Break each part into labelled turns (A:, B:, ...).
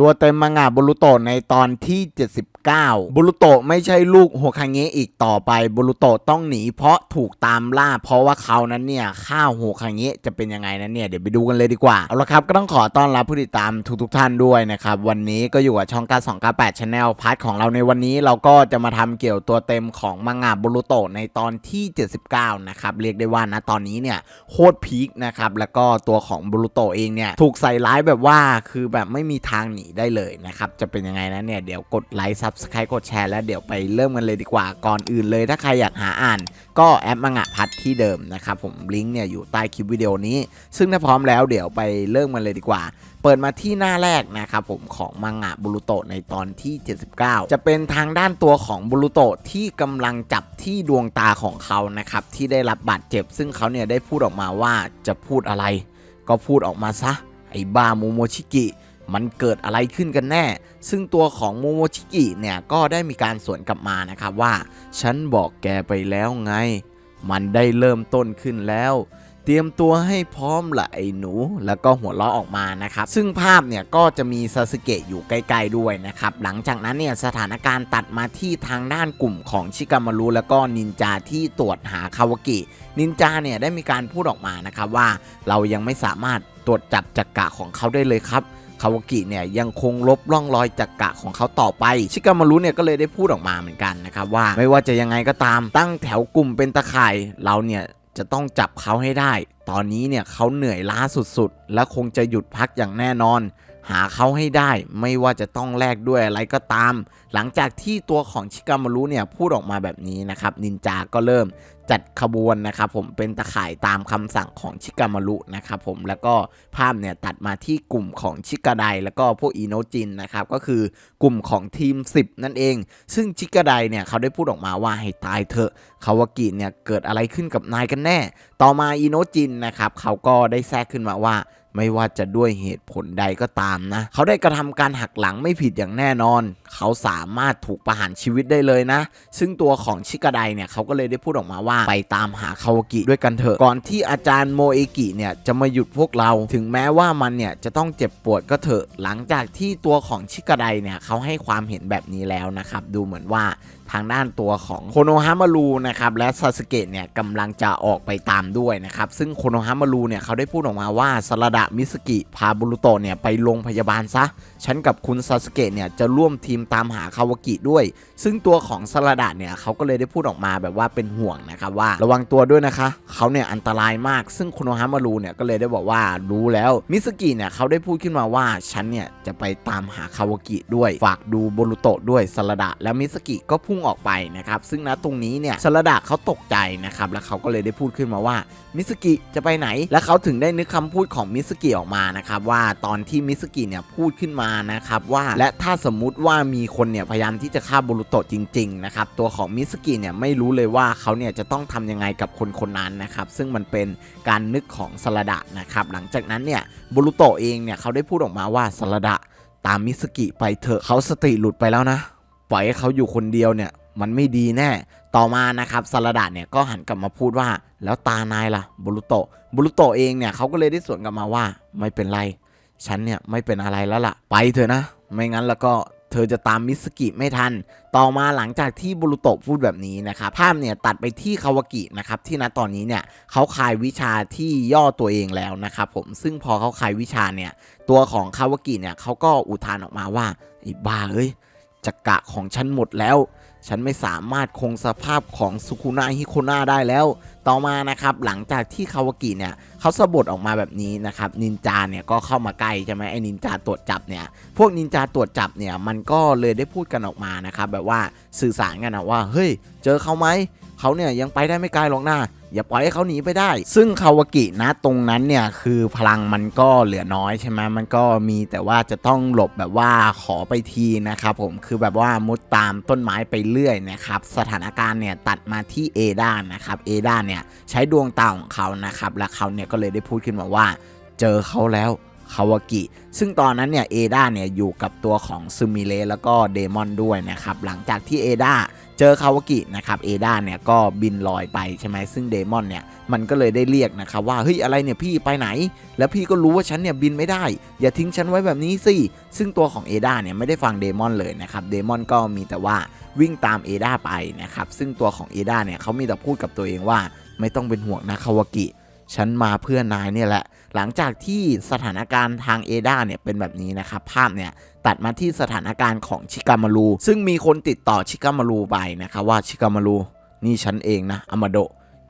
A: ตัวเต็มมังงะบุรุโตะในตอนที่ 79 บุรุโตะไม่ใช่ลูกโฮคาเงะอีกต่อไป บุรุโตะต้องหนีเพราะถูกตามล่า เพราะว่าเขานั้นเนี่ยฆ่าโฮคาเงะจะเป็นยังไงนั้นเนี่ยเดี๋ยวไปดูกันเลยดีกว่า เอาละครับก็ต้องขอต้อนรับผู้ติดตามทุกๆท่านด้วยนะครับ วันนี้ก็อยู่กับช่องการ2 9 8 Channel พาร์ทของเราในวันนี้เราก็จะมาทำเกี่ยวตัวเต็มของมังงะบุรุโตะในตอนที่ 79 นะครับเรียกได้ว่านะตอนนี้เนี่ยโคตรพีคนะครับแล้วก็ตัวของบุรุโตะเองเนี่ยถูกใส่ร้ายแบบว่าคือแบบไม่มีทางหนีได้เลยนะครับ จะเป็นยังไงนะเนี่ย เดี๋ยวกดไลค์ซับสไครต์กดแชร์แล้วเดี๋ยวไปเริ่มกันเลยดีกว่า ก่อนอื่นเลยถ้าใครอยากหาอ่าน ก็แอปมังงะพัดที่เดิมนะครับผมลิงก์เนี่ยอยู่ใต้คลิปวิดีโอนี้ ซึ่งถ้าพร้อมแล้วเดี๋ยวไปเริ่มกันเลยดีกว่า เปิดมาที่หน้าแรกนะครับผมของมังงะบุรุโตะในตอนที่ 79 จะเป็นทางด้านตัวของบุรุโตะที่กำลังจับที่ดวงตาของเขานะครับที่ได้รับบาดเจ็บ ซึ่งเขาเนี่ยได้พูดออกมาว่าจะพูดอะไร ก็พูดออกมาซะไอ้บ้าโมโมชิกิ มันเกิดอะไรขึ้นกันแน่ ซึ่งตัวของโมโมชิกิเนี่ยก็ได้มีการสวนกลับมานะครับว่า ฉันบอกแกไปแล้วไง มันได้เริ่มต้นขึ้นแล้ว เตรียมตัวให้พร้อมละไอ้หนู แล้วก็หัวเราะออกมานะครับ ซึ่งภาพเนี่ยก็จะมีซาสึเกะอยู่ใกล้ๆด้วยนะครับ หลังจากนั้นเนี่ยสถานการณ์ตัดมาที่ทางด้านกลุ่มของชิกามารุแล้วก็นินจาที่ตรวจหาคาวากิ นินจาเนี่ยได้มีการพูดออกมานะครับว่า เรายังไม่สามารถตรวจจับจักกะของเขาได้เลยครับ คาวากิเนี่ยยังคงลบร่องรอยจักกะของเขาต่อไป ชิกามารุเนี่ยก็เลยได้พูดออกมาเหมือนกันนะครับว่าไม่ว่าจะยังไงก็ตามตั้งแถวกลุ่มเป็นตะข่ายเราเนี่ยจะต้องจับเขาให้ได้ ตอนนี้เนี่ยเขาเหนื่อยล้าสุดๆ และคงจะหยุดพักอย่างแน่นอน หาเขาให้ได้ ไม่ว่าจะต้องแลกด้วยอะไรก็ตาม หลังจากที่ตัวของชิกามารุเนี่ยพูดออกมาแบบนี้นะครับนินจาก็เริ่ม จัดขบวนนะครับผมเป็นตะข่ายตามคำสั่งของชิกามารุนะครับผมแล้วก็ภาพเนี่ยตัดมาที่กลุ่มของชิกาไดแล้วก็พวกอีโนจินนะครับก็คือกลุ่มของทีม 10 นั่นเอง ซึ่งชิกาไดเนี่ยเขาได้พูดออกมาว่าให้ตายเถอะคาวากิเนี่ยเกิดอะไรขึ้นกับนายกันแน่ ต่อมาอีโนจินนะครับเขาก็ได้แทรกขึ้นมาว่า ไม่ว่าจะด้วยเหตุผลใดก็ตามนะ เขาได้กระทำการหักหลังไม่ผิดอย่างแน่นอน เขาสามารถถูกประหารชีวิตได้เลยนะ ซึ่งตัวของชิกาไดเนี่ยเขาก็เลยได้พูดออกมาว่าไปตามหาคาวากิด้วยกันเถอะ ก่อนที่อาจารย์โมเอกิเนี่ยจะมาหยุดพวกเรา ถึงแม้ว่ามันเนี่ยจะต้องเจ็บปวดก็เถอะ หลังจากที่ตัวของชิกาไดเนี่ยเขาให้ความเห็นแบบนี้แล้วนะครับ ดูเหมือนว่า ทางด้านตัวของโคโนฮามารูนะครับและซาสเกะเนี่ยกำลังจะออกไปตามด้วยนะครับซึ่งโคโนฮามารูเนี่ยเขาได้พูดออกมาว่าสระดะมิสกิพาบุรุโตเนี่ยไปโรงพยาบาลซะ ฉันกับคุณซาสเกะเนี่ยจะร่วมทีมตามหาคาวากิด้วย ซึ่งตัวของสระดะเนี่ยเขาก็เลยได้พูดออกมาแบบว่าเป็นห่วงนะครับว่าระวังตัวด้วยนะคะเขาเนี่ยอันตรายมาก ซึ่งโคโนฮามารูเนี่ยก็เลยได้บอกว่ารู้แล้วมิสกิเนี่ยเขาได้พูดขึ้นมาว่าฉันเนี่ยจะไปตามหาคาวากิด้วย ฝากดูบุรุโตด้วยสระดะแล้วมิสกิก็พุ่งออกไปนะครับ ซึ่งณตรงนี้เนี่ยสรดะเขาตกใจนะครับ แล้วเขาก็เลยได้พูดขึ้นมาว่ามิสกิจะไปไหน แล้วเขาถึงได้นึกคำพูดของมิสกิออกมานะครับว่าตอนที่มิสกิเนี่ยพูดขึ้นมานะครับว่าและถ้าสมมุติว่ามีคนเนี่ยพยายามที่จะฆ่าบุรุโตะจริงๆนะครับตัวของมิสกิเนี่ยไม่รู้เลยว่าเขาเนี่ยจะต้องทำยังไงกับคนคนนั้นนะครับซึ่งมันเป็นการนึกของสรดะนะครับหลังจากนั้นเนี่ยบุรุโตะเองเนี่ยเขาได้พูดออกมาว่าสรดะตามมิสกิไปเถอะเขาสติหลุดไปแล้วนะ ปล่อยให้เขาอยู่คนเดียวเนี่ย มันไม่ดีแน่ ต่อมานะครับสารดาเนี่ยก็หันกลับมาพูดว่า แล้วตานายล่ะบุรุโตะบุรุโตะเองเนี่ยเขาก็เลยได้สวนกลับมาว่าไม่เป็นไร ฉันเนี่ยไม่เป็นอะไรแล้วล่ะ ไปเถอะนะ ไม่งั้นแล้วก็เธอจะตามมิสกิไม่ทัน ต่อมาหลังจากที่บุรุโตะพูดแบบนี้นะครับ ภาพเนี่ยตัดไปที่คาวากินะครับ ที่ณตอนนี้เนี่ยเขาคายวิชาที่ย่อตัวเองแล้วนะครับผม ซึ่งพอเขาคายวิชาเนี่ย ตัวของคาวากิเนี่ยเขาก็อุทานออกมาว่าไอ้บ้าเอ้ย จักระของฉันหมดแล้ว ฉันไม่สามารถคงสภาพของสุคุนะฮิโคนะได้แล้ว ต่อมานะครับหลังจากที่คาวากิเนี่ยเขาสะบัดออกมาแบบนี้นะครับนินจาเนี่ยก็เข้ามาใกล้ใช่ไหมไอ้นินจาตรวจจับเนี่ยพวกนินจาตรวจจับเนี่ยมันก็เลยได้พูดกันออกมานะครับแบบว่าสื่อสารกันนะว่าเฮ้ยเจอเขาไหม เขาเนี่ยยังไปได้ไม่ไกลหรอกนะอย่าปล่อยให้เขาหนีไปได้ ซึ่งคาวากินะตรงนั้นเนี่ยคือพลังมันก็เหลือน้อยใช่ไหมมันก็มีแต่ว่าจะต้องหลบแบบว่าขอไปทีนะครับผมคือแบบว่ามุดตามต้นไม้ไปเรื่อยนะครับสถานการณ์เนี่ยตัดมาที่เอดานะครับเอดาเนี่ยใช้ดวงตาของเขานะครับและเขาเนี่ยก็เลยได้พูดขึ้นมาว่า เจอเขาแล้ว คาวากิ ซึ่งตอนนั้นเนี่ยเอดาเนี่ยอยู่กับตัวของซึมิเลแล้วก็เดมอนด้วยนะครับ หลังจากที่เอดาเจอคาวากินะครับเอดาเนี่ยก็บินลอยไปใช่ไหมซึ่งเดมอนเนี่ยมันก็เลยได้เรียกนะครับว่าเฮ้ยอะไรเนี่ยพี่ไปไหน แล้วพี่ก็รู้ว่าฉันเนี่ยบินไม่ได้ อย่าทิ้งฉันไว้แบบนี้สิ ซึ่งตัวของเอดาเนี่ยไม่ได้ฟังเดมอนเลยนะครับเดมอนก็มีแต่ว่าวิ่งตามเอดาไปนะครับซึ่งตัวของเอดาเนี่ยเขามีแต่พูดกับตัวเองว่าไม่ต้องเป็นห่วงนะคาวากิ ฉันมาเพื่อนายเนี่ยแหละ หลังจากที่สถานการณ์ทางเอดาเนี่ยเป็นแบบนี้นะครับ ภาพเนี่ยตัดมาที่สถานการณ์ของชิกามารู ซึ่งมีคนติดต่อชิกามารูไปนะครับว่าชิกามารูนี่ฉันเองนะอามาโด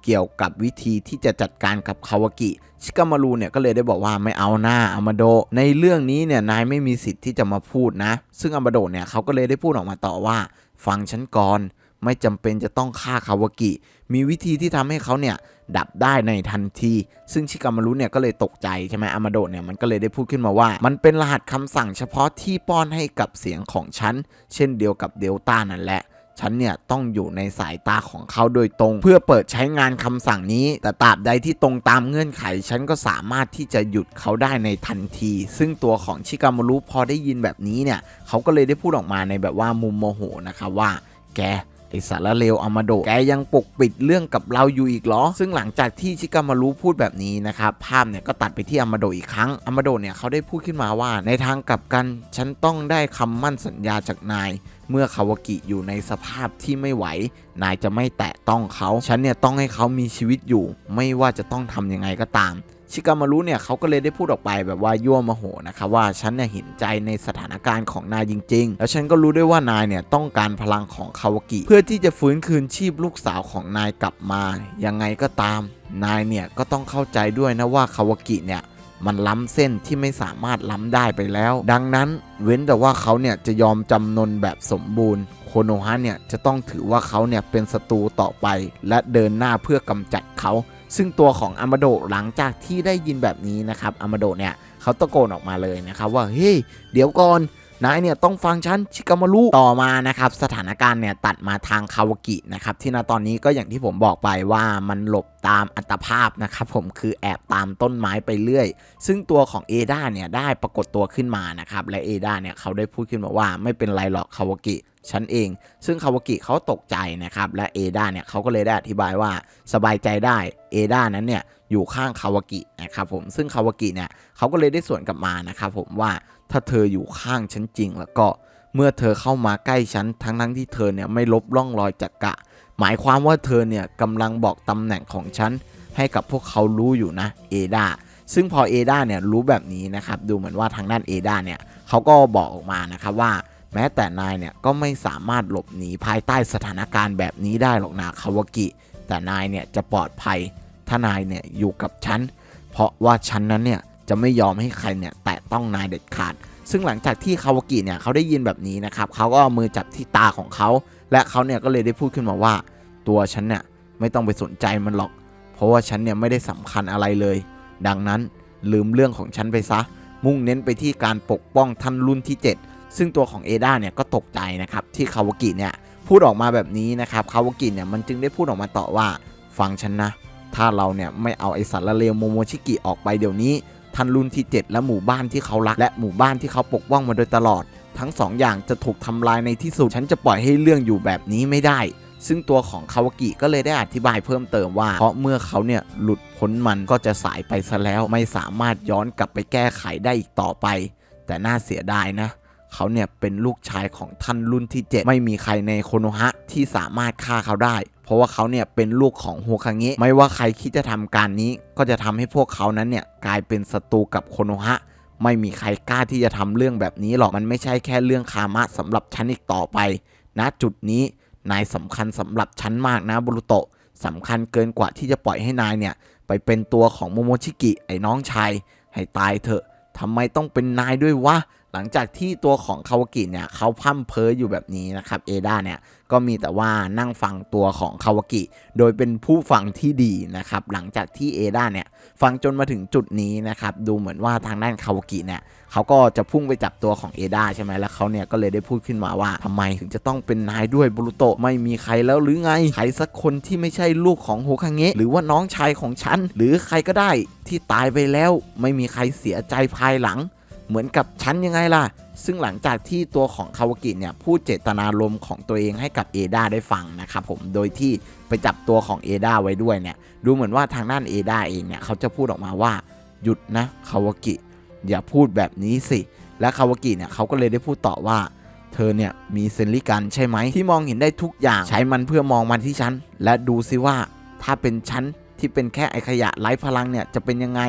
A: เกี่ยวกับวิธีที่จะจัดการกับคาวากิชิกามารูเนี่ยก็เลยได้บอกว่าไม่เอาหน้าอามาโด ในเรื่องนี้เนี่ยนายไม่มีสิทธิ์ที่จะมาพูดนะ ซึ่งอามาโดเนี่ยเขาก็เลยได้พูดออกมาต่อว่า ฟังฉันก่อน ไม่จำเป็นจะต้องฆ่าคาวากิ มีวิธีที่ทำให้เขาเนี่ยดับได้ในทันที ซึ่งชิกามารุเนี่ยก็เลยตกใจใช่ไหมอามาโดเนี่ยมันก็เลยได้พูดขึ้นมาว่า มันเป็นรหัสคำสั่งเฉพาะที่ป้อนให้กับเสียงของฉัน เช่นเดียวกับเดลต้านั่นแหละฉันเนี่ยต้องอยู่ในสายตาของเขาโดยตรง เพื่อเปิดใช้งานคำสั่งนี้ แต่ตราบใดที่ตรงตามเงื่อนไข ฉันก็สามารถที่จะหยุดเขาได้ในทันที ซึ่งตัวของชิกามารุพอได้ยินแบบนี้เนี่ย เขาก็เลยได้พูดออกมาในแบบว่ามุมโมโหนะคะว่า แก ไอสารเลวอามาโดแกยังปกปิดเรื่องกับเราอยู่อีกเหรอ ซึ่งหลังจากที่ชิกามารุพูดแบบนี้นะครับ ภาพเนี่ยก็ตัดไปที่อามาโดอีกครั้งอามาโดเนี่ยเขาได้พูดขึ้นมาว่า ในทางกลับกัน ฉันต้องได้คำมั่นสัญญาจากนาย เมื่อคาวากิอยู่ในสภาพที่ไม่ไหว นายจะไม่แตะต้องเขา ฉันเนี่ยต้องให้เขามีชีวิตอยู่ ไม่ว่าจะต้องทำยังไงก็ตาม ชิกามารุเนี่ยเขาก็เลยได้พูดออกไปแบบว่ายั่วโมโหนะครับว่าฉันเนี่ยเห็นใจในสถานการณ์ของนายจริง ๆ แล้วฉันก็รู้ด้วยว่านายเนี่ยต้องการพลังของคาวากิเพื่อที่จะฟื้นคืนชีพลูกสาวของนายกลับมายังไงก็ตาม นายเนี่ยก็ต้องเข้าใจด้วยนะว่าคาวากิเนี่ยมันล้ำเส้นที่ไม่สามารถล้ำได้ไปแล้ว ดังนั้นเว้นแต่ว่าเขาเนี่ยจะยอมจำนนแบบสมบูรณ์ โคโนฮะเนี่ยจะต้องถือว่าเขาเนี่ยเป็นศัตรูต่อไป และเดินหน้าเพื่อกำจัดเขา ซึ่งตัวของอามาโดหลังจากที่ได้ยินแบบนี้นะครับอามาโดเนี่ยเขาตะโกนออกมาเลยนะครับว่าเฮ้ยเดี๋ยวก่อนนายเนี่ยต้องฟังฉันชิกามารุต่อมานะครับสถานการณ์เนี่ยตัดมาทางคาวากินะครับที่ณตอนนี้ก็อย่างที่ผมบอกไปว่ามันหลบตามอัตภาพนะครับผมคือแอบตามต้นไม้ไปเรื่อย ซึ่งตัวของเอดาเนี่ยได้ปรากฏตัวขึ้นมานะครับและเอดาเนี่ยเขาได้พูดขึ้นมาว่าไม่เป็นไรหรอกคาวากิ ฉันเอง ซึ่งคาวากิเขาตกใจนะครับและเอดาเนี่ยเขาก็เลยได้อธิบายว่าสบายใจได้เอดานั้นเนี่ยอยู่ข้างคาวากินะครับผมซึ่งคาวากิเนี่ยเขาก็เลยได้สวนกลับมานะครับผมว่าถ้าเธออยู่ข้างฉันจริง แล้วก็เมื่อเธอเข้ามาใกล้ฉันทั้งทั้งที่เธอเนี่ยไม่ลบร่องรอยจากกะ หมายความว่าเธอเนี่ยกำลังบอกตำแหน่งของฉันให้กับพวกเขารู้อยู่นะเอดาซึ่งพอเอดาเนี่ยรู้แบบนี้นะครับดูเหมือนว่าทางด้านเอดาเนี่ยเขาก็บอกออกมานะครับว่า แม้แต่นายเนี่ยก็ไม่สามารถหลบหนีภายใต้สถานการณ์แบบนี้ได้หรอกนะคาวากิ แต่นายเนี่ยจะปลอดภัยถ้านายเนี่ยอยู่กับฉัน เพราะว่าฉันนั้นเนี่ยจะไม่ยอมให้ใครเนี่ยแตะต้องนายเด็ดขาด ซึ่งหลังจากที่คาวากิเนี่ยเขาได้ยินแบบนี้นะครับเขาก็เอามือจับที่ตาของเขา และเขาเนี่ยก็เลยได้พูดขึ้นมาว่า ตัวฉันเนี่ยไม่ต้องไปสนใจมันหรอก เพราะว่าฉันเนี่ยไม่ได้สำคัญอะไรเลย ดังนั้นลืมเรื่องของฉันไปซะ มุ่งเน้นไปที่การปกป้องท่านรุ่นที่ 7 ซึ่งตัวของเอดาเนี่ยก็ตกใจนะครับที่คาวากิเนี่ยพูดออกมาแบบนี้นะครับคาวากิเนี่ยมันจึงได้พูดออกมาต่อว่าฟังฉันนะ ถ้าเราเนี่ยไม่เอาไอสารเลวโมโมชิกิออกไปเดี๋ยวนี้ท่านรุ่นที่ 7 และหมู่บ้านที่เขารักและหมู่บ้านที่เขาปกป้องมาโดยตลอด ทั้งสองอย่างจะถูกทำลายในที่สุด ฉันจะปล่อยให้เรื่องอยู่แบบนี้ไม่ได้ ซึ่งตัวของคาวากิก็เลยได้อธิบายเพิ่มเติมว่า เพราะเมื่อเขาเนี่ยหลุดพ้นมันก็จะสายไปซะแล้วไม่สามารถย้อนกลับไปแก้ไขได้อีกต่อไป แต่น่าเสียดายนะ เขาเนี่ยเป็นลูกชายของท่านรุ่นที่ 7 ไม่มีใครในโคโนฮะที่สามารถฆ่าเขาได้ เพราะว่าเขาเนี่ยเป็นลูกของโฮคาเงะไม่ว่าใครคิดจะทำการนี้ ก็จะทำให้พวกเขานั้นเนี่ยกลายเป็นศัตรูกับโคโนฮะไม่มีใครกล้าที่จะทำเรื่องแบบนี้หรอกมันไม่ใช่แค่เรื่องคามะสำหรับฉันอีกต่อไปณจุดนี้นายสำคัญสำหรับฉันมากนะบุรุโตะสำคัญเกินกว่าที่จะปล่อยให้นายเนี่ย ไปเป็นตัวของโมโมชิกิไอ้น้องชาย ให้ตายเถอะทำไมต้องเป็นนายด้วยวะ หลังจากที่ตัวของคาวากิเนี่ยเขาพร่ำเพ้ออยู่แบบนี้นะครับเอดาเนี่ยก็มีแต่ว่านั่งฟังตัวของคาวากิ โดยเป็นผู้ฟังที่ดีนะครับหลังจากที่เอดาเนี่ยฟังจนมาถึงจุดนี้นะครับดูเหมือนว่าทางด้านคาวากิเนี่ยเขาก็จะพุ่งไปจับตัวของเอดาใช่ไหมแล้วเขาเนี่ยก็เลยได้พูดขึ้นมาว่าทำไมถึงจะต้องเป็นนายด้วยบุรุโตะไม่มีใครแล้วหรือไงใครสักคนที่ไม่ใช่ลูกของโฮคังเงะหรือว่าน้องชายของฉันหรือใครก็ได้ที่ตายไปแล้วไม่มีใครเสียใจภายหลัง เหมือนกับฉันยังไงล่ะ ซึ่งหลังจากที่ตัวของคาวากิเนี่ยพูดเจตนารมณ์ของตัวเองให้กับเอดาได้ฟังนะครับผม โดยที่ไปจับตัวของเอดาไว้ด้วยเนี่ย ดูเหมือนว่าทางด้านเอดาเองเนี่ยเขาจะพูดออกมาว่าหยุดนะคาวากิ อย่าพูดแบบนี้สิ และคาวากิเนี่ยเขาก็เลยได้พูดต่อว่าเธอเนี่ยมีเซนริกันใช่ไหมที่มองเห็นได้ทุกอย่างใช้มันเพื่อมองมันที่ฉัน และดูซิว่าถ้าเป็นฉัน ที่เป็นแค่ไอขยะไร้พลังเนี่ยจะเป็นยังไง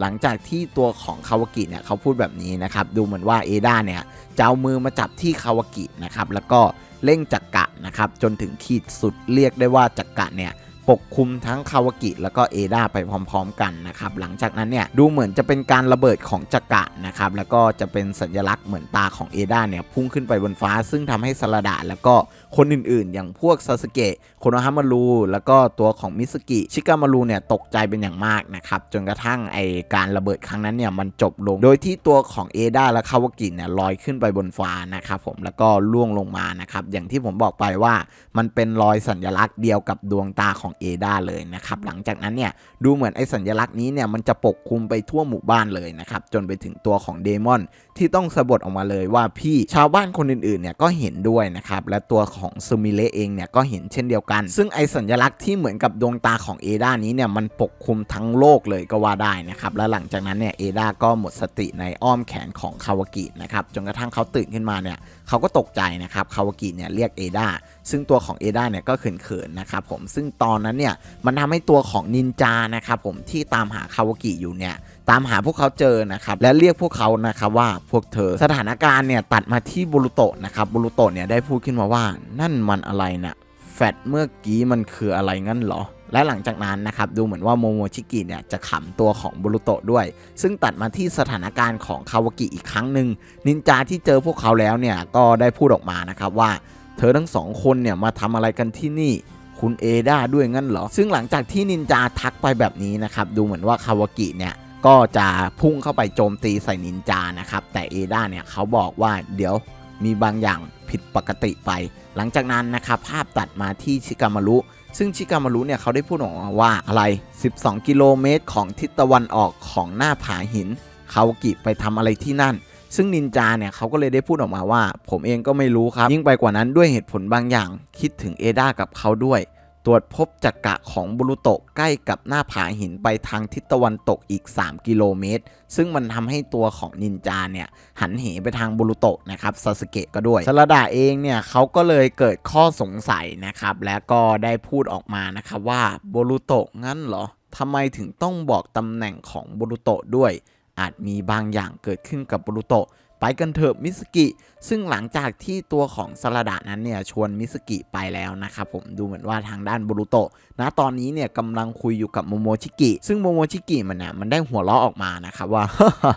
A: หลังจากที่ตัวของคาวากิเนี่ยเขาพูดแบบนี้นะครับดูเหมือนว่าเอดาเนี่ยจะเอามือมาจับที่คาวากินะครับแล้วก็เร่งจักกะนะครับจนถึงขีดสุดเรียกได้ว่าจักกะเนี่ยปกคลุมทั้งคาวากิแล้วก็เอดาไปพร้อมๆกันนะครับหลังจากนั้นเนี่ยดูเหมือนจะเป็นการระเบิดของจักกะนะครับแล้วก็จะเป็นสัญลักษณ์เหมือนตาของเอดาเนี่ยพุ่งขึ้นไปบนฟ้า ซึ่งทำให้สลดะแล้วก็คนอื่นๆ อย่างพวกซาสเกะโคโนฮามารูแล้วก็ตัวของมิสกิชิกามารูเนี่ยตกใจเป็นอย่างมากนะครับจนกระทั่งไอการระเบิดครั้งนั้นเนี่ยมันจบลง โดยที่ตัวของเอดาและคาวากิเนี่ยลอยขึ้นไปบนฟ้านะครับผมแล้วก็ล่วงลงมานะครับอย่างที่ผมบอกไปว่ามันเป็นรอยสัญลักษณ์เดียวกับดวงตาของเอดาเลยนะครับหลังจากนั้นเนี่ยดูเหมือนไอสัญลักษณ์นี้เนี่ยมันจะปกคลุมไปทั่วหมู่บ้านเลยนะครับจนไปถึงตัวของเดมอนที่ต้องสะบดออกมาเลยว่าพี่ชาวบ้านคนอื่นๆเนี่ยก็เห็นด้วยนะครับและตัวของซูมิเลเองเนี่ยก็เห็นเช่นเดียวกัน ซึ่งไอสัญลักษณ์ที่เหมือนกับดวงตาของเอดานี้เนี่ยมันปกคลุมทั้งโลกเลยก็ว่าได้นะครับและหลังจากนั้นเนี่ยเอดาก็หมดสติในอ้อมแขนของคาวากินะครับจนกระทั่งเขาตื่นขึ้นมาเนี่ยเขาก็ตกใจนะครับคาวากิเนี่ยเรียกเอดาซึ่งตัวของเอดาเนี่ยก็เขินๆนะครับผมซึ่งตอนนั้นเนี่ยมันทำให้ตัวของนินจานะครับผมที่ตามหาคาวากิอยู่เนี่ยตามหาพวกเขาเจอนะครับและเรียกพวกเขานะครับว่าพวกเธอสถานการณ์เนี่ยตัดมาที่บุรุโตะนะครับบุรุโตะเนี่ยได้พูดขึ้นมาว่านั่นมันอะไรนะ่ะ ฟดเมื่อกี้มันคืออะไรงั้นเหรอ และหลังจากนั้นนะครับ ดูเหมือนว่าโมโมชิกิเนี่ยจะขำตัวของบุรุโตะด้วย ซึ่งตัดมาที่สถานการณ์ของคาวากิอีกครั้งหนึ่งนินจาที่เจอพวกเขาแล้วเนี่ยก็ได้พูดออกมานะครับว่า เธอทั้งสองคนเนี่ยมาทำอะไรกันที่นี่คุณเอดาด้วยงั้นเหรอ ซึ่งหลังจากที่นินจาทักไปแบบนี้นะครับ ดูเหมือนว่าคาวากิเนี่ยก็จะพุ่งเข้าไปโจมตีใส่นินจานะครับ แต่เอดาเนี่ยเขาบอกว่าเดี๋ยว มีบางอย่างผิดปกติไป หลังจากนั้นนะครับภาพตัดมาที่ชิกามารุซึ่งชิกามารุเนี่ยเขาได้พูดออกมาว่าอะไร 12 กิโลเมตรของทิศตะวันออกของหน้าผาหินคาวากิไปทำอะไรที่นั่น ซึ่งนินจาเนี่ยเขาก็เลยได้พูดออกมาว่า ผมเองก็ไม่รู้ครับ ยิ่งไปกว่านั้นด้วยเหตุผลบางอย่าง คิดถึงเอดากับเขาด้วย ตรวจพบจักระของบุรุโตะใกล้กับหน้าผาหินไปทางทิศตะวันตกอีก 3 กิโลเมตร ซึ่งมันทำให้ตัวของนินจาเนี่ย หันเหไปทางบุรุโตะนะครับซาสเกะก็ด้วยสลดาเองเนี่ยเขาก็เลยเกิดข้อสงสัยนะครับ และก็ได้พูดออกมานะครับว่าบุรุโตะงั้นเหรอทำไมถึงต้องบอกตำแหน่งของบุรุโตะด้วย อาจมีบางอย่างเกิดขึ้นกับบุรุโตะ ไปกันเถอะมิสกิ ซึ่งหลังจากที่ตัวของสลดะนั้นเนี่ยชวนมิสกิไปแล้วนะครับผมดูเหมือนว่าทางด้านบรุโตะนะตอนนี้เนี่ยกำลังคุยอยู่กับโมโมชิกิ ซึ่งโมโมชิกิมันเนี่ยมันได้หัวเราะออกมานะครับว่า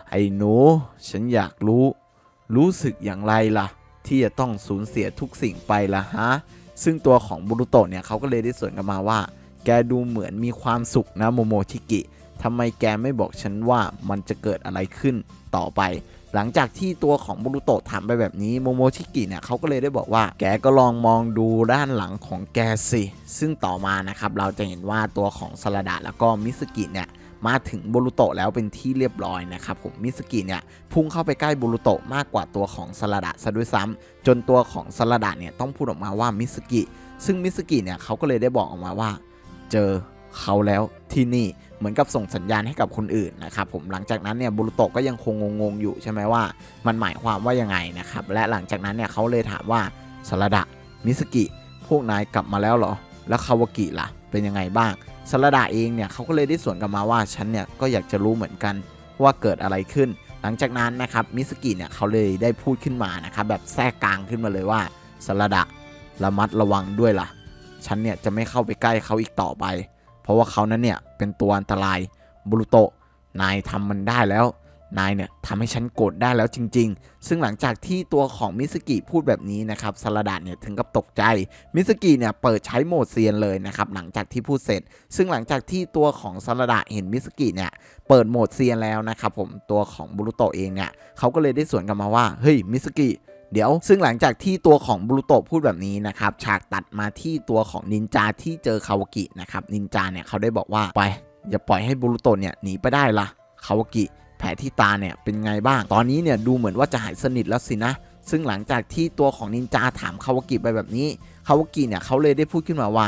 A: ไอ้หนูฉันอยากรู้ รู้สึกอย่างไรล่ะ ที่จะต้องสูญเสียทุกสิ่งไปล่ะฮะ ซึ่งตัวของบรุโตะเนี่ยเขาก็เลยได้สวนกลันมาว่า แกดูเหมือนมีความสุขนะโมโมชิกิทำไมแกไม่บอกฉันว่ามันจะเกิดอะไรขึ้นต่อไป หลังจากที่ตัวของบุรุโตะถามไปแบบนี้โมโมชิกิเนี่ยเขาก็เลยได้บอกว่า แกก็ลองมองดูด้านหลังของแกสิซึ่งต่อมานะครับเราจะเห็นว่าตัวของสลาดะแล้วก็มิสกิเนี่ยมาถึงบุรุโตะแล้วเป็นที่เรียบร้อยนะครับผมมิสกิเนี่ยพุ่งเข้าไปใกล้บุรุโตะมากกว่าตัวของสลาดะซะด้วยซ้ำจนตัวของสลาดะเนี่ยต้องพูดออกมาว่ามิสกิซึ่งมิสกิเนี่ยเขาก็เลยได้บอกออกมาว่า เจอเขาแล้วที่นี่ เหมือนกับส่งสัญญาณให้กับคนอื่นนะครับผมหลังจากนั้นเนี่ยบุรุโตะก็ยังคงงงๆอยู่ใช่ไหมว่ามันหมายความว่ายังไงนะครับและหลังจากนั้นเนี่ยเขาเลยถามว่าสลดะมิสกิ พวกนายกลับมาแล้วเหรอ แล้วคาวากิล่ะ เป็นยังไงบ้างสลดะเองเนี่ยเขาก็เลยได้สวนกลับมาว่าฉันเนี่ยก็อยากจะรู้เหมือนกันว่าเกิดอะไรขึ้น หลังจากนั้นนะครับมิสกิเนี่ยเขาเลยได้พูดขึ้นมานะครับแบบแทรกกลางขึ้นมาเลยว่าสลดะระมัดระวังด้วยล่ะ ฉันเนี่ยจะไม่เข้าไปใกล้เขาอีกต่อไป เพราะว่าเขานั้นเนี่ยเป็นตัวอันตรายบุรุโตะนายทำมันได้แล้ว นายเนี่ยทำให้ฉันโกรธได้แล้วจริง ๆ ซึ่งหลังจากที่ตัวของมิสกิพูดแบบนี้นะครับสลาดะเนี่ยถึงกับตกใจ มิสกิเนี่ยเปิดใช้โหมดเซียนเลยนะครับหลังจากที่พูดเสร็จ ซึ่งหลังจากที่ตัวของสลาดะเห็นมิสกิเนี่ยเปิดโหมดเซียนแล้วนะครับผมตัวของบุรุโตะเองเนี่ยเขาก็เลยได้สวนกลับมาว่าเฮ้ยมิสกิ เดี๋ยว ซึ่งหลังจากที่ตัวของบรูโตพูดแบบนี้นะครับ ฉากตัดมาที่ตัวของนินจาที่เจอคาวากินะครับ นินจาเนี่ยเขาได้บอกว่าไปอย่าปล่อยให้บรูโตเนี่ยหนีไปได้ละคาวากิแผลที่ตาเนี่ยเป็นไงบ้าง ตอนนี้เนี่ยดูเหมือนว่าจะหายสนิทแล้วสินะ ซึ่งหลังจากที่ตัวของนินจาถามคาวากิไปแบบนี้ คาวากิเนี่ยเขาเลยได้พูดขึ้นมาว่า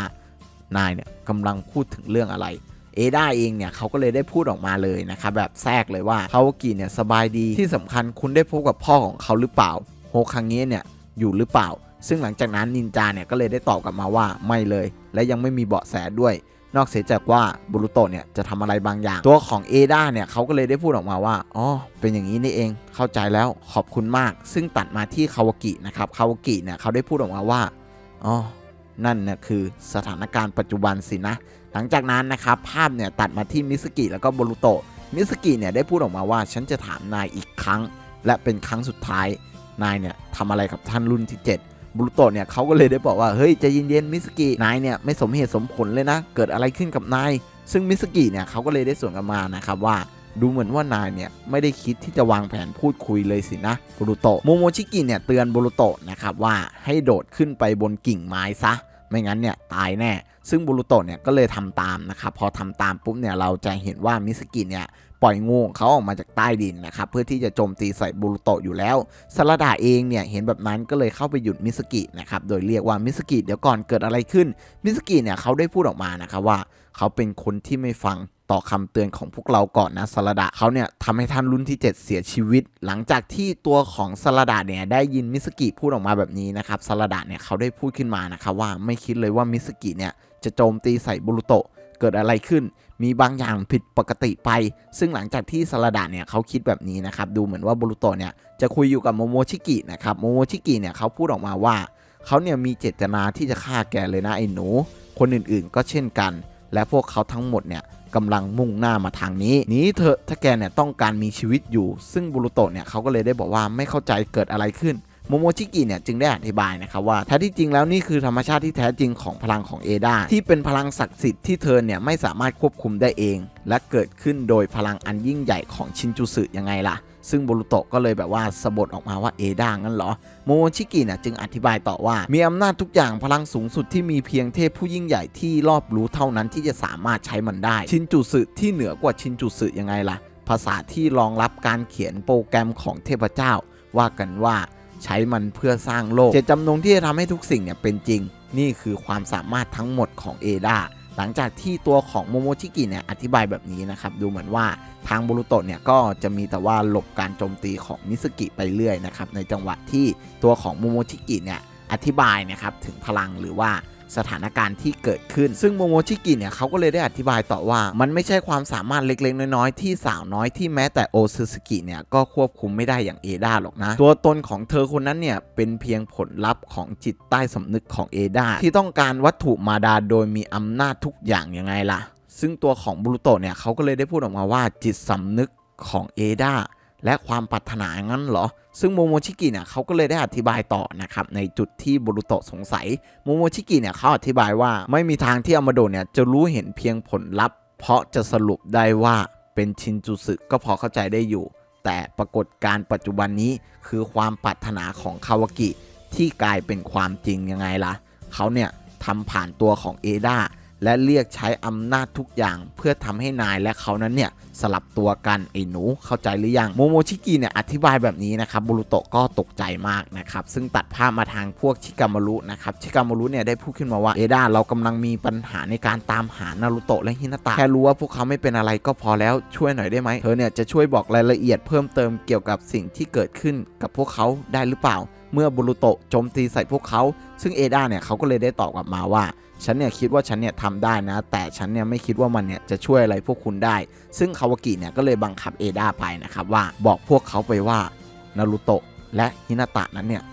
A: นายเนี่ยกำลังพูดถึงเรื่องอะไร เอด้าเองเนี่ยเขาก็เลยได้พูดออกมาเลยนะครับแบบแทรกเลยว่าคาวากิเนี่ยสบายดีที่สำคัญคุณได้พบกับพ่อของเขาหรือเปล่า ฮคังเงะเนี่ยอยู่หรือเปล่า ซึ่งหลังจากนั้นนินจาเนี่ยก็เลยได้ตอบกลับมาว่าไม่เลย และยังไม่มีเบาะแสด้วย นอกเสียจากว่าบุรุโตะเนี่ยจะทำอะไรบางอย่าง ตัวของเอดาเนี่ยเขาก็เลยได้พูดออกมาว่าอ๋อเป็นอย่างนี้นี่เองเข้าใจแล้วขอบคุณมาก ซึ่งตัดมาที่คาวากินะครับคาวากิเนี่ยเขาได้พูดออกมาว่าอ๋อนั่นน่ะคือสถานการณ์ปัจจุบันสินะ หลังจากนั้นนะครับภาพเนี่ยตัดมาที่มิสกิแล้วก็บุรุโตะมิสกิเนี่ยได้พูดออกมาว่าฉันจะถามนายอีกครั้ง และเป็นครั้งสุดท้าย นายเนี่ยทำอะไรกับท่านรุ่นที่ 7บรูโตะเนี่ยเขาก็เลยได้บอกว่า เฮ้ยใจเย็นๆมิสกินายเนี่ยไม่สมเหตุสมผลเลยนะ เกิดอะไรขึ้นกับนาย ซึ่งมิสกิเนี่ยเขาก็เลยได้สวนกลับมานะครับว่า ดูเหมือนว่านายเนี่ยไม่ได้คิดที่จะวางแผนพูดคุยเลยสินะบรูโตะโมโมชิกิเนี่ยเตือนบรูโตะนะครับว่าให้โดดขึ้นไปบนกิ่งไม้ซะ ไม่งั้นเนี่ยตายแน่ ซึ่งบรูโตะเนี่ยก็เลยทำตามนะครับพอทำตามปุ๊บเนี่ยเราจะเห็นว่ามิสกิเนี่ย ปล่อยงูของเขาออกมาจากใต้ดินนะครับเพื่อที่จะโจมตีใส่บรูโตะอยู่แล้วสลาดาเองเนี่ยเห็นแบบนั้นก็เลยเข้าไปหยุดมิสกินะครับโดยเรียกว่ามิสกิเดี๋ยวก่อนเกิดอะไรขึ้นมิสกิเนี่ยเขาได้พูดออกมานะครับว่าเขาเป็นคนที่ไม่ฟังต่อคำเตือนของพวกเราก่อนนะสลาดาเขาเนี่ยทำให้ท่านรุ่นที่ 7 เสียชีวิต หลังจากที่ตัวของสลาดาเนี่ยได้ยินมิสกิพูดออกมาแบบนี้นะครับสลาดาเนี่ยเขาได้พูดขึ้นมานะครับว่าไม่คิดเลยว่ามิสกิเนี่ยจะโจมตีใส่บุรุโตะ เกิดอะไรขึ้น มีบางอย่างผิดปกติไป ซึ่งหลังจากที่สลาดาเนี่ยเขาคิดแบบนี้นะครับ ดูเหมือนว่าบรุโตเนี่ยจะคุยอยู่กับโมโมชิกินะครับ โมโมชิกิเนี่ยเขาพูดออกมาว่าเขาเนี่ยมีเจตนาที่จะฆ่าแกเลยนะไอ้หนู คนอื่นๆก็เช่นกัน และพวกเขาทั้งหมดเนี่ยกำลังมุ่งหน้ามาทางนี้นี้เถอะถ้าแกเนี่ยต้องการมีชีวิตอยู่ ซึ่งบุรุโตเนี่ยเขาก็เลยได้บอกว่าไม่เข้าใจเกิดอะไรขึ้น โมโมชิกิเนี่ยจึงได้อธิบายนะครับว่าแท้ที่จริงแล้วนี่คือธรรมชาติที่แท้จริงของพลังของเอดาที่เป็นพลังศักดิ์สิทธิ์ที่เธอเนี่ยไม่สามารถควบคุมได้เอง และเกิดขึ้นโดยพลังอันยิ่งใหญ่ของชินจูสึยังไงล่ะ ซึ่งโบรุโตะก็เลยแบบว่าสะบดออกมาว่าเอดางั้นเหรอโมโมชิกิเนี่ยจึงอธิบายต่อว่า มีอำนาจทุกอย่างพลังสูงสุดที่มีเพียงเทพผู้ยิ่งใหญ่ที่รอบรู้เท่านั้นที่จะสามารถใช้มันได้ ชินจูสึที่เหนือกว่าชินจูสึยังไงล่ะ ภาษาที่รองรับการเขียนโปรแกรมของเทพเจ้า ว่ากันว่า ใช้มันเพื่อสร้างโลก เจตจำนงที่จะทำให้ทุกสิ่งเนี่ยเป็นจริง นี่คือความสามารถทั้งหมดของเอดาหลังจากที่ตัวของโมโมชิกิเนี่ยอธิบายแบบนี้นะครับ ดูเหมือนว่าทางบรุโตะเนี่ยก็จะมีแต่ว่าหลบการโจมตีของมิสกิไปเรื่อยนะครับ ในจังหวะที่ตัวของโมโมชิกิเนี่ยอธิบายนะครับถึงพลังหรือว่า สถานการณ์ที่เกิดขึ้น ซึ่งโมโมชิกิเนี่ยเขาก็เลยได้อธิบายต่อว่า มันไม่ใช่ความสามารถเล็กๆ น้อยๆ ที่สาวน้อยที่แม้แต่โอซึสกิเนี่ยก็ควบคุมไม่ได้อย่างเอดาหรอกนะ ตัวตนของเธอคนนั้นเนี่ยเป็นเพียงผลลัพธ์ของจิตใต้สำนึกของเอดาที่ต้องการวัตถุมาดาโดยมีอำนาจทุกอย่างยังไงล่ะ ซึ่งตัวของบรูโตเนี่ยเขาก็เลยได้พูดออกมาว่าจิตสำนึกของเอดา และความปรารถนางั้นเหรอ ซึ่งโมโมชิกิเนี่ยเขาก็เลยได้อธิบายต่อนะครับในจุดที่บุรุโตะสงสัย โมโมชิกิเนี่ยเขาอธิบายว่าไม่มีทางที่อามาโดเนี่ยจะรู้เห็นเพียงผลลัพธ์ เพราะจะสรุปได้ว่าเป็นชินจูสึก็พอเข้าใจได้อยู่ แต่ปรากฏการณ์ปัจจุบันนี้คือความปรารถนาของคาวากิที่กลายเป็นความจริงยังไงล่ะเขาเนี่ยทำผ่านตัวของเอดา และเรียกใช้อำนาจทุกอย่างเพื่อทำให้นายและเขานั้นเนี่ยสลับตัวกันไอ้หนูเข้าใจหรือยังโมโมชิกิเนี่ยอธิบายแบบนี้นะครับบุรุโตะก็ตกใจมากนะครับซึ่งตัดภาพมาทางพวกชิกามารุนะครับชิกามารุเนี่ยได้พูดขึ้นมาว่าเอดาเรากำลังมีปัญหาในการตามหานารุโตะและฮินาตะแค่รู้ว่าพวกเขาไม่เป็นอะไรก็พอแล้วช่วยหน่อยได้ไหมเธอเนี่ยจะช่วยบอกรายละเอียดเพิ่มเติมเกี่ยวกับสิ่งที่เกิดขึ้นกับพวกเขาได้หรือเปล่า เมื่อบุรุโตะโจมตีใส่พวกเขา ซึ่งเอดาเนี่ยเขาก็เลยได้ตอบกลับมาว่า ฉันเนี่ยคิดว่าฉันเนี่ยทำได้นะ แต่ฉันเนี่ยไม่คิดว่ามันเนี่ยจะช่วยอะไรพวกคุณได้ ซึ่งคาวากิเนี่ยก็เลยบังคับเอดาไปนะครับว่าบอกพวกเขาไปว่านารุโตะและฮินาตะนั้นเนี่ย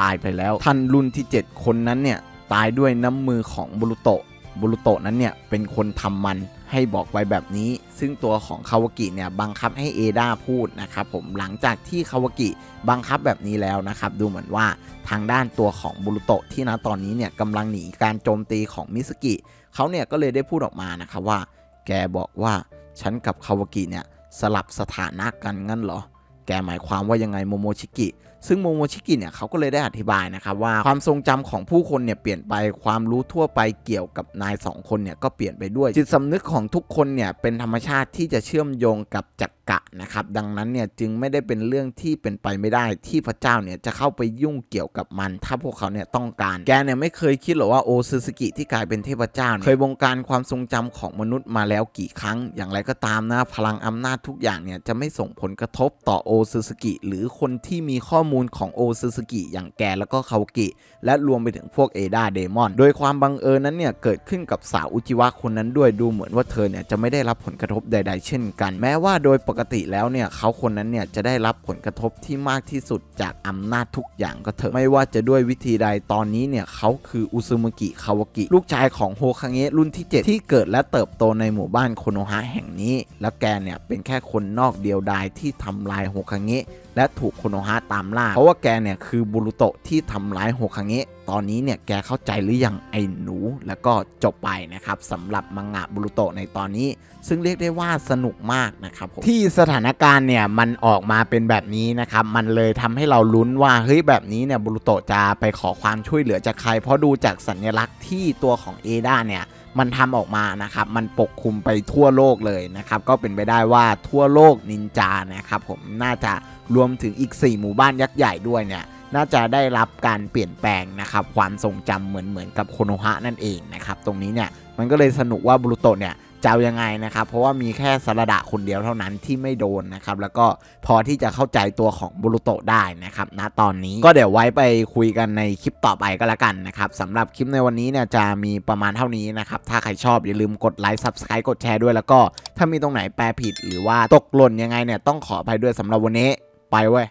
A: ตายไปแล้วท่านรุ่นที่ 7 คนนั้นเนี่ยตายด้วยน้ำมือของบุรุโตะบุรุโตะนั้นเนี่ยเป็นคนทำมัน ให้บอกไว้แบบนี้ ซึ่งตัวของคาวากิเนี่ยบังคับให้เอดาพูดนะครับผมหลังจากที่คาวากิบังคับแบบนี้แล้วนะครับ ดูเหมือนว่าทางด้านตัวของบุรุโตะที่นะตอนนี้เนี่ยกำลังหนีการโจมตีของมิสกิเขาเนี่ยก็เลยได้พูดออกมานะครับว่า แกบอกว่าฉันกับคาวากิเนี่ยสลับสถานะกันงั้นเหรอ แกหมายความว่ายังไงโมโมชิกิ ซึ่งโมโมชิกิเนี่ยเขาก็เลยได้อธิบายนะครับว่าความทรงจำของผู้คนเนี่ยเปลี่ยนไปความรู้ทั่วไปเกี่ยวกับนายสองคนเนี่ยก็เปลี่ยนไปด้วย จิตสำนึกของทุกคนเนี่ยเป็นธรรมชาติที่จะเชื่อมโยงกับจักกะนะครับดังนั้นเนี่ยจึงไม่ได้เป็นเรื่องที่เป็นไปไม่ได้ที่พระเจ้าเนี่ยจะเข้าไปยุ่งเกี่ยวกับมัน ถ้าพวกเขาเนี่ยต้องการ แกเนี่ยไม่เคยคิดหรอกว่าโอซึสกิที่กลายเป็นเทพเจ้าเคยบงการความทรงจำของมนุษย์มาแล้วกี่ครั้ง อย่างไรก็ตามนะพลังอำนาจทุกอย่างเนี่ยจะไม่ส่งผลกระทบต่อโอซึสกิหรือคนที่มีข้อมูลของโอซึสกิอย่างแกแล้วก็คาวกิ และรวมไปถึงพวกเอดาเดมอน โดยความบังเอิญนั้นเนี่ยเกิดขึ้นกับสาวอุจิวะคนนั้นด้วยดูเหมือนว่าเธอเนี่ยจะไม่ได้รับผลกระทบใด ๆ เช่นกัน แม้ว่าโดยปกติแล้วเนี่ยเขาคนนั้นเนี่ยจะได้รับผลกระทบที่มากที่สุดจากอำนาจทุกอย่างก็เถอะไม่ว่าจะด้วยวิธีใดตอนนี้เนี่ยเขาคืออุซึมุกิคาวากิ ลูกชายของโฮคังเงะรุ่นที่ 7 ที่เกิดและเติบโตในหมู่บ้านโคโนฮะแห่งนี้ แล้วแกเนี่ยเป็นแค่คนนอกเดียวดายที่ทำลายโฮคังเงะและถูกโคโนฮะตามล่า เพราะว่าแกเนี่ยคือบุรุโตะที่ทำร้ายโฮคังเงะตอนนี้เนี่ยแกเข้าใจหรือยังไอ้หนู แล้วก็จบไปนะครับสำหรับมังงะบุรุโตะในตอนนี้ ซึ่งเรียกได้ว่าสนุกมากนะครับที่สถานการณ์เนี่ยมันออกมาเป็นแบบนี้นะครับมันเลยทำให้เราลุ้นว่าเฮ้ยแบบนี้เนี่ยบุรุโตะจะไปขอความช่วยเหลือจากใคร เพราะดูจากสัญลักษณ์ที่ตัวของเอดาเนี่ย มันทำออกมานะครับ มันปกคลุมไปทั่วโลกเลยนะครับ ก็เป็นไปได้ว่าทั่วโลกนินจานะครับ ผมน่าจะรวมถึงอีก 4 หมู่บ้านยักษ์ใหญ่ด้วยเนี่ยน่าจะได้รับการเปลี่ยนแปลงนะครับ ความทรงจำเหมือนเหมือนกับโคโนฮะนั่นเองนะครับ ตรงนี้เนี่ยมันก็เลยสนุกว่าบรูโตเนี่ย จะเอายังไงนะครับ เพราะว่ามีแค่สระดะคนเดียวเท่านั้นที่ไม่โดนนะครับ แล้วก็พอที่จะเข้าใจตัวของบุรูโตะได้นะครับณตอนนี้ก็เดี๋ยวไว้ไปคุยกันในคลิปต่อไปก็แล้วกันนะครับสำหรับคลิปในวันนี้เนี่ยจะมีประมาณเท่านี้นะครับ ถ้าใครชอบอย่าลืมกดไลค์ subscribe กดแชร์ด้วยแล้วก็ ถ้ามีตรงไหนแปลผิดหรือว่าตกหล่นยังไงเนี่ยต้องขออภัยด้วยสำหรับวันนี้ไปเว้ย